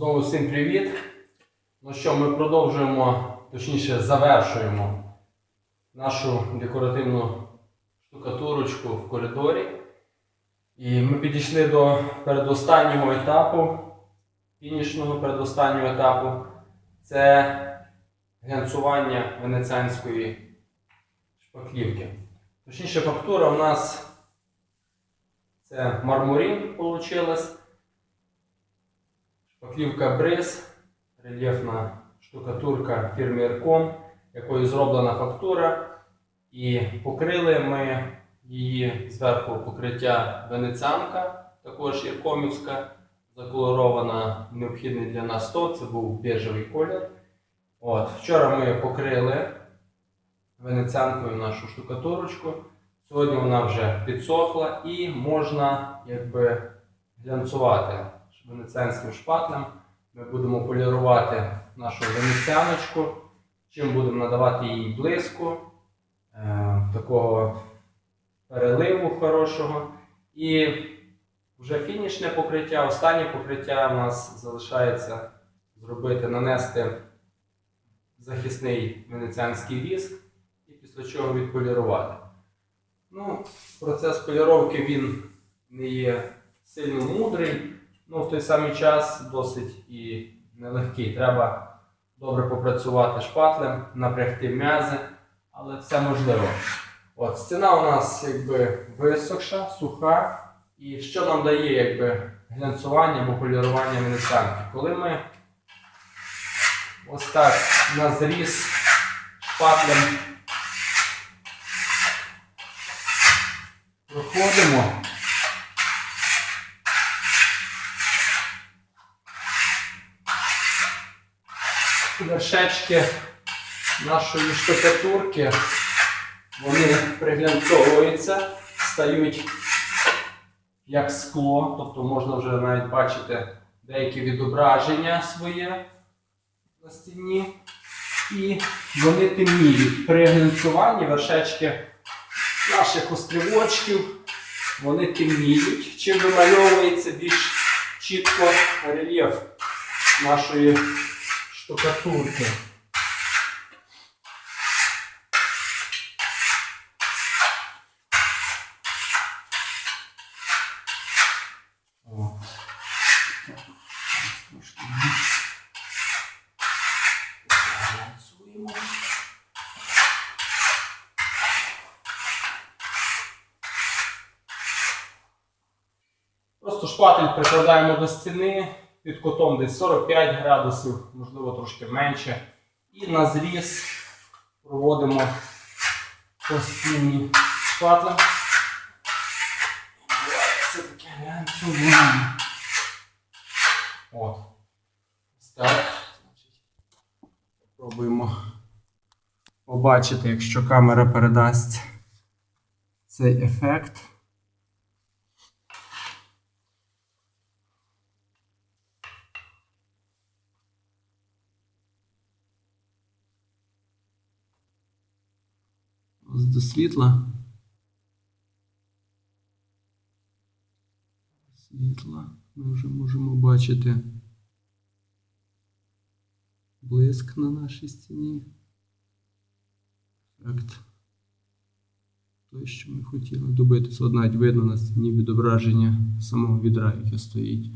Знову всім привіт. Ну що, ми продовжуємо, точніше завершуємо нашу декоративну штукатурочку в коридорі. І ми підійшли до передостаннього етапу, фінішного передостаннього етапу. Це глянцювання венеціанської шпаклівки. Точніше, фактура у нас це мармурин вийшла. Шпаклівка бриз, рельєфна штукатурка фірми Ерком, якою зроблена фактура. І покрили ми її зверху покриття венеціанка, також іркомівська, заколорована необхідний для нас 100, це був біжевий колір. От, вчора ми покрили венеціанкою нашу штукатурочку. Сьогодні вона вже підсохла і можна якби глянцювати венеціанським шпатлем. Ми будемо полірувати нашу венеціаночку, чим будемо надавати їй блиску, е, такого переливу хорошого. І вже фінішне покриття, останнє покриття у нас залишається зробити, нанести захисний венеціанський віск і після чого відполірувати. Ну, процес поліровки він не є сильно мудрий, ну в той самий час досить і нелегкий. Треба добре попрацювати шпатлем, напрягти м'язи, але все можливо. От, стіна у нас якби висохша, суха. І що нам дає якби, глянцювання або полірування венеціанки? Коли ми ось так на зріз шпатлем проходимо. Вершечки нашої штукатурки, вони приглянцовуються, стають як скло, тобто можна вже навіть бачити деякі відображення своє на стіні. І вони темніють. При глянцюванні вершечки наших острівочків, вони темніють, чим вимальовується більш чітко рельєф нашої штукатурки. Просто шпатель прикладаємо до стіни під кутом десь 45 градусів, можливо трошки менше. І на зріз проводимо по стіні шпатлем. Це таке глянцювання. От. Так. Пробуємо побачити, якщо камера передасть цей ефект. До світла. Світла. Ми вже можемо бачити блиск на нашій стіні. Ефект. Той, що ми хотіли добитися. Навіть видно на стіні відображення самого відра, яке стоїть.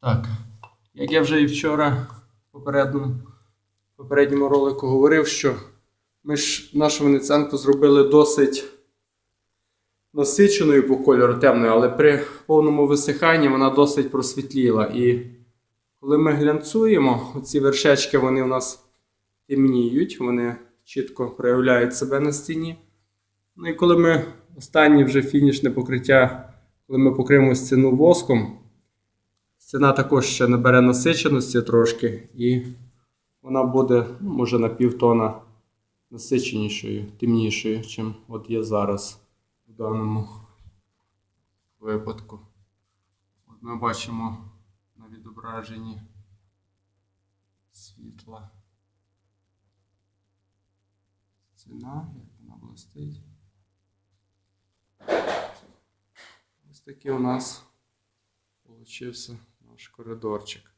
Так, як я вже і вчора в попередньому, попередньому ролику говорив, що ми ж нашу венеціанку зробили досить насиченою по кольору темною, але при повному висиханні вона досить просвітліла. І коли ми глянцуємо, оці вершечки вони у нас темніють, вони чітко проявляють себе на стіні. Ну і коли ми останнє вже фінішне покриття, коли ми покриємо стіну воском, Ціна також ще набере насиченості трошки, і вона буде ну, може на півтона насиченішою, темнішою, чим от є зараз в даному випадку. От Ми бачимо на відображенні світла. Ціна, як вона блистить. Ось такий у нас получився наш коридорчик.